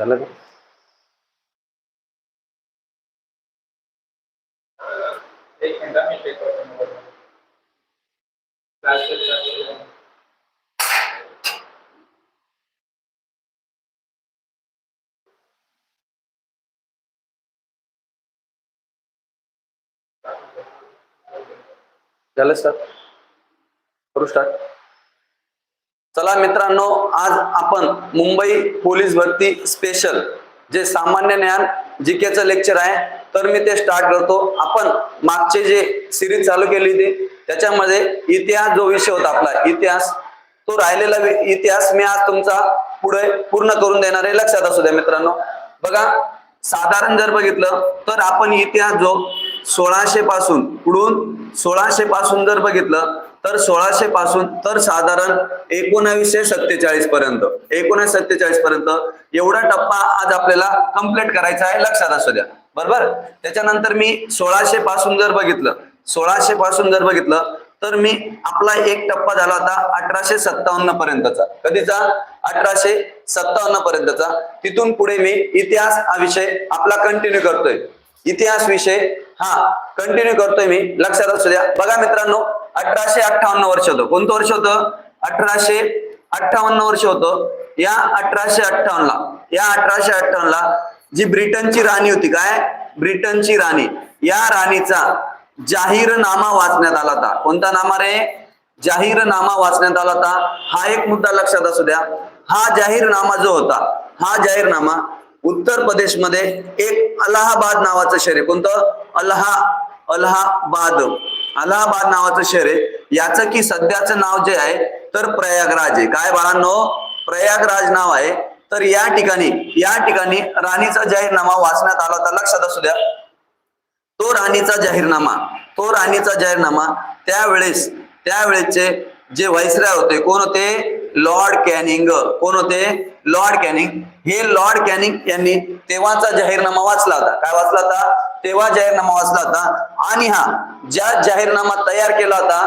झालं का एक मिनिट मी चेक करतो मोबाईल मध्ये झालं सर करू स्टार्ट चला मित्रांनो आज आपण मुंबई पोलीस भरती स्पेशल जे सामान्य ज्ञान जीकेचं लेक्चर आहे तर मी ते स्टार्ट करतो. आपण मागचे जे सिरीज चालू केली होती त्याच्यामध्ये इतिहास जो विषय होता आपला इतिहास तो राहिलेला इतिहास मी आज तुमचा पुढे पूर्ण करून देणार आहे. लक्षात असू द्या मित्रांनो. बघा साधारण जर बघितलं तर आपण इतिहास जो सोळाशे पासून पुढून सोळाशे पासून जर बघितलं तर सोळाशे पासून तर साधारण एकोणावीसशे सत्तेचाळीस पर्यंत. एकोणीस सत्तेचाळीस पर्यंत एवढा टप्पा आज आपल्याला कंप्लीट करायचा आहे लक्षात असू द्या. बरोबर? त्याच्यानंतर मी सोळाशे पासून जर बघितलं सोळाशे पासून जर बघितलं तर मी आपला एक टप्पा झाला होता अठराशे सत्तावन्न पर्यंतचा. कधीचा? अठराशे सत्तावन्न पर्यंतचा. तिथून पुढे मी इतिहास हा विषय आपला कंटिन्यू करतोय. इतिहास विषय हा कंटिन्यू करतोय मी. लक्षात असू द्या. बघा मित्रांनो अठराशे अठ्ठावन्न वर्ष होतं. कोणतं वर्ष होतं? अठराशे अठ्ठावन्न वर्ष होतं. या अठराशे अठ्ठावन्न ला या अठराशे अठ्ठावन्न ला जी ब्रिटनची राणी होती काय? ब्रिटनची राणी. या राणीचा जाहीरनामा वाचण्यात आला होता. कोणता नामा रे? जाहीरनामा वाचण्यात आला होता. हा एक मुद्दा लक्षात असू द्या. हा जाहीरनामा जो होता हा जाहीरनामा उत्तर प्रदेशमध्ये एक अलाहाबाद नावाचं शहर आहे. कोणतं? अल्हा अलाहाबाद. अलाहाबाद नावाचं शहर आहे. याचं की सध्याचं नाव जे आहे तर प्रयागराज आहे. काय बाळांनो? प्रयागराज नाव आहे. तर या ठिकाणी या ठिकाणी राणीचा जाहीरनामा वाचण्यात आला होता. लक्षात असू द्या. तो राणीचा जाहीरनामा तो राणीचा जाहीरनामा त्यावेळेस त्यावेळेसचे जे वैसराय होते कोण होते? Lord Canning. कोण होते? Lord Canning. हे लॉर्ड कॅनिंग यांनी तेव्हाचा जाहीरनामा वाचला होता. काय वाचला होता? तेव्हा जाहीरनामा वाचला होता. आणि हा ज्या जाहीरनामा तयार केला होता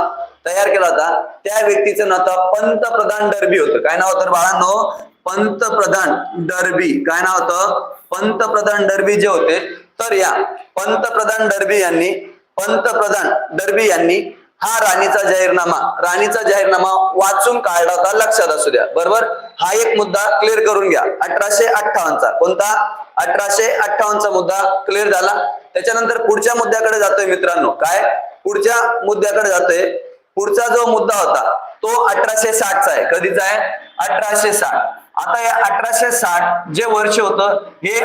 तयार केला होता त्या व्यक्तीचं नाव होतं पंतप्रधान डरबी होतं. काय नाव होतं बाळांनो? पंतप्रधान डरबी. काय नाव होतं? पंतप्रधान डरबी जे होते तर या पंतप्रधान डरबी यांनी पंतप्रधान डरबी यांनी हा राणीचा जाहीरनामा राणीचा जाहीरनामा वाचून काढला होता लक्षात असू द्या. बरोबर? हा एक मुद्दा क्लिअर करून घ्या. अठराशे अठ्ठावन्नचा. कोणता? अठराशे अठ्ठावन्नचा मुद्दा क्लिअर झाला. त्याच्यानंतर पुढच्या मुद्द्याकडे जातोय मित्रांनो. काय? पुढच्या मुद्द्याकडे जातोय. पुढचा जो मुद्दा होता तो अठराशे साठचा आहे. कधीचा आहे? अठराशे साठ. आता या अठराशे साठ जे वर्ष होतं हे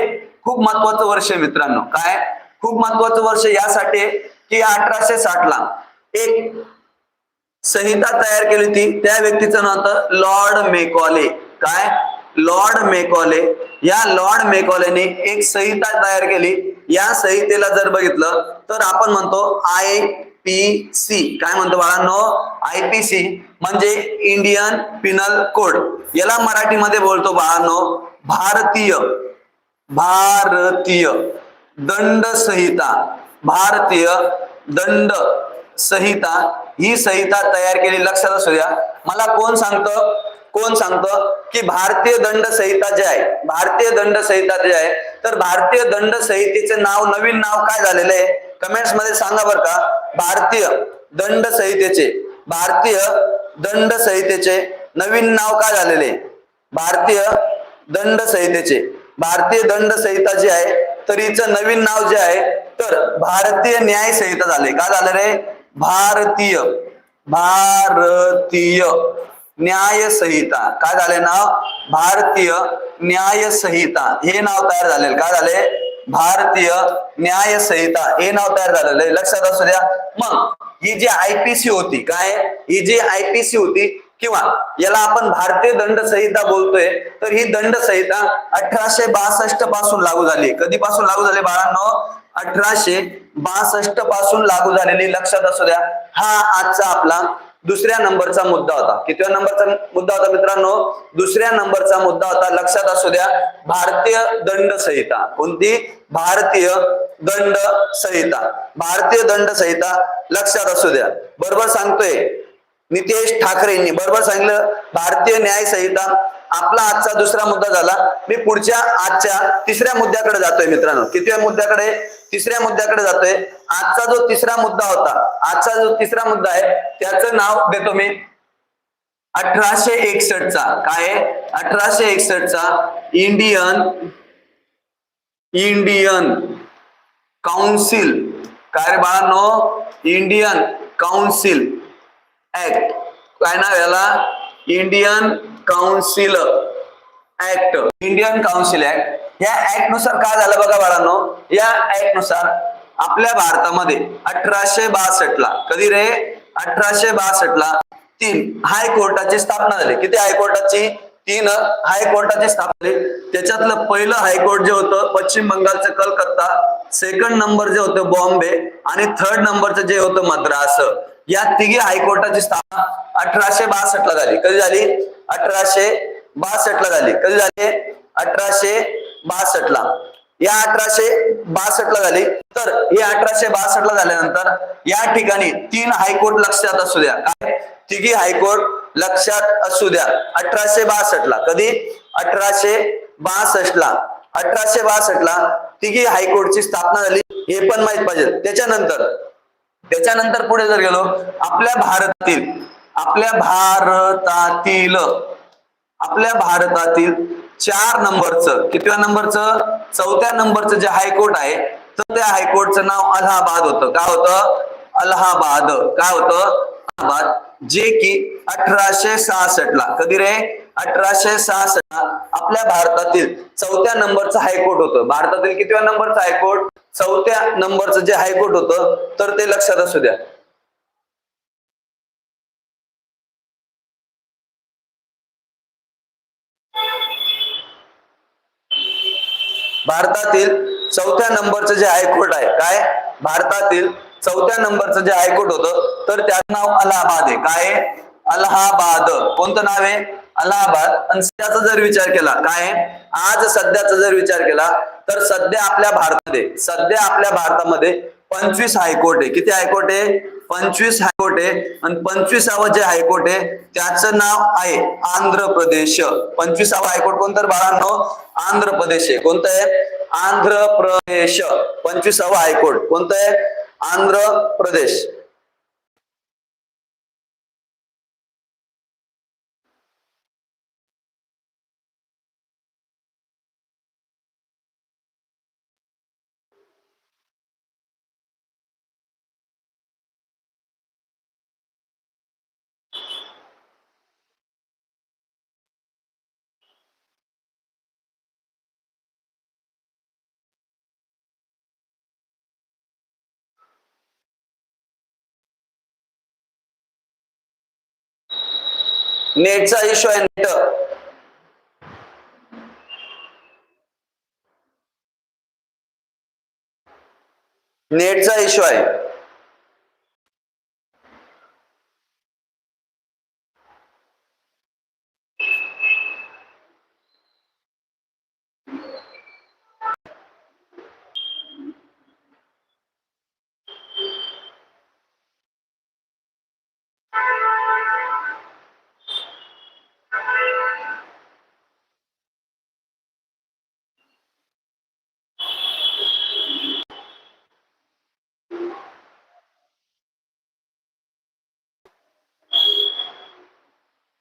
खूप महत्वाचं वर्ष आहे मित्रांनो. काय? खूप महत्वाचं वर्ष यासाठी की अठराशे साठ ला एक संहिता तयार केली होती. त्या व्यक्तीचं नाव होतं लॉर्ड मेकॉले. काय? Lord Macaulay. या लॉर्ड मेकॉलेने एक संहिता तयार केली. या संहितेला जर बघितलं तर आपण म्हणतो आय पी सी काय म्हणतो बाळांनो? आय पी सी म्हणजे इंडियन पिनल कोड याला मराठीमध्ये बोलतो बाळांनो भारतीय. भारतीय दंड संहिता. भारतीय दंड. संहिता ही संहिता तयार केली. लक्षात असू द्या. मला कोण सांगतं? कोण सांगतं? की भारतीय दंड संहिता जे आहे भारतीय दंड संहिता जे आहे तर भारतीय दंड संहितेचे नाव नवीन नाव काय झालेलं आहे? कमेंट्समध्ये सांगा बरं का. भारतीय दंड संहितेचे भारतीय दंड संहितेचे नवीन नाव काय झालेले भारतीय दंड संहितेचे भारतीय दंड संहिता जी आहे तर हिचं नवीन नाव जे आहे तर भारतीय न्याय संहिता झाले. काय झालं रे भारतीय भारतीय न्याय संहिता काय झाले नाव? भारतीय न्याय संहिता हे नाव तयार झालेलं. काय झाले भारतीय न्याय संहिता हे नाव तयार झालेलं. लक्षात असू द्या. मग ही जी आयपीसी होती काय? ही जी आयपीसी होती किंवा याला आपण भारतीय दंड संहिता बोलतोय तर ही दंड संहिता अठराशे बासष्टपासून लागू झाली. कधीपासून लागू झाली बाळांनो? अठराशे बासष्टपासून लागू झालेली लक्षात असू द्या हा आजचा आपला दुसऱ्या नंबरचा मुद्दा होता. कितव्या नंबरचा मुद्दा होता मित्रांनो? दुसऱ्या नंबरचा मुद्दा होता लक्षात असू द्या भारतीय दंड संहिता कोणती? भारतीय दंड संहिता भारतीय दंड संहिता लक्षात असू द्या. बरोबर सांगतोय. नितेश ठाकरेंनी. बरोबर सांगितलं? भारतीय न्याय संहिता. आपला आजचा दुसरा मुद्दा झाला. मी पुढच्या आजच्या तिसऱ्या मुद्द्याकडे जातोय मित्रांनो. कितव्या मुद्द्याकडे? तिसऱ्या मुद्द्याकडे जातोय. आजचा जो तिसरा मुद्दा होता आजचा जो तिसरा मुद्दा आहे त्याचं नाव देतो मी. अठराशे एकसष्टचा. काय अठराशे एकसष्टचा. Indian Indian council. काय रे बाळांनो? Indian council. ऍक्ट काय नाव याला? Indian council act Indian council act या ऍक्टनुसार काय झालं बघा बाळांनो? या ऍक्टनुसार आपल्या भारतामध्ये अठराशे बासष्ट ला कधी रे? अठराशे बासष्ट ला तीन हायकोर्टाची स्थापना झाली. किती हायकोर्टाची? तीन हायकोर्टाची स्थापना झाली. त्याच्यातलं पहिलं हायकोर्ट जे होतं पश्चिम बंगालचं कलकत्ता सेकंड नंबर जे होतं बॉम्बे आणि थर्ड नंबरचं जे होतं मद्रास. या तिघी हायकोर्टाची स्थापना अठराशे बासष्ट ला झाली. कधी झाली? अठराशे बासष्ट ला झाली. कधी झाली? अठराशे बासष्ट ला या अठराशे बासष्ट ला झाली. तर हे अठराशे बासष्ट ला झाल्यानंतर या ठिकाणी तीन हायकोर्ट लक्षात असू द्या. काय? तिघी हायकोर्ट लक्षात असू द्या. अठराशे बासष्ट ला कधी? अठराशे बासष्ट ला अठराशे बासष्ट ला तिघी हायकोर्टची स्थापना झाली. हे पण माहीत पाहिजे. त्याच्यानंतर त्याच्यानंतर पुढे जर गेलो आपल्या भारतातील आपल्या भारतातील आपल्या भारतातील चार नंबरचं कितव्या नंबरचं? चौथ्या नंबरचं जे हायकोर्ट आहे तर त्या हायकोर्टचं नाव अलाहाबाद होतं. काय होतं? अलाहाबाद. काय होतं? अलाहाबाद. जे की अठराशे सहासष्ट ला कधी रे? अठराशे सहासष्ट आपल्या भारतातील चौथ्या नंबरचं हायकोर्ट होतं. भारतातील कितव्या नंबरचं हायकोर्ट? चौथ्या नंबरचं जे हायकोर्ट होतं तर ते लक्षात असू द्या. भारतातील चौथ्या नंबरचं जे हायकोर्ट आहे काय? भारतातील चौथ्या नंबरचं जे हायकोर्ट होतं तर त्याचं नाव अलाहाबाद आहे. काय? आहे? अलाहाबाद. कोणतं नाव आहे? अलाहाबाद आणि सध्याचा जर विचार केला काय आहे? आज सध्याचा जर विचार केला तर सध्या आपल्या भारतामध्ये सध्या आपल्या भारतामध्ये पंचवीस हायकोर्ट आहे. किती हायकोर्ट आहे? पंचवीस हायकोर्ट आहे. आणि पंचवीसावं जे हायकोर्ट आहे त्याचं नाव आहे आंध्र प्रदेश. पंचवीसावं हायकोर्ट कोणतं बाळांनो? आंध्र प्रदेश आहे. कोणतं आहे? आंध्र प्रदेश. पंचवीसावं हायकोर्ट कोणतं आहे? आंध्र प्रदेश. नेटचा इश्यू आहे नेट. नेटचा इश्यू आहे.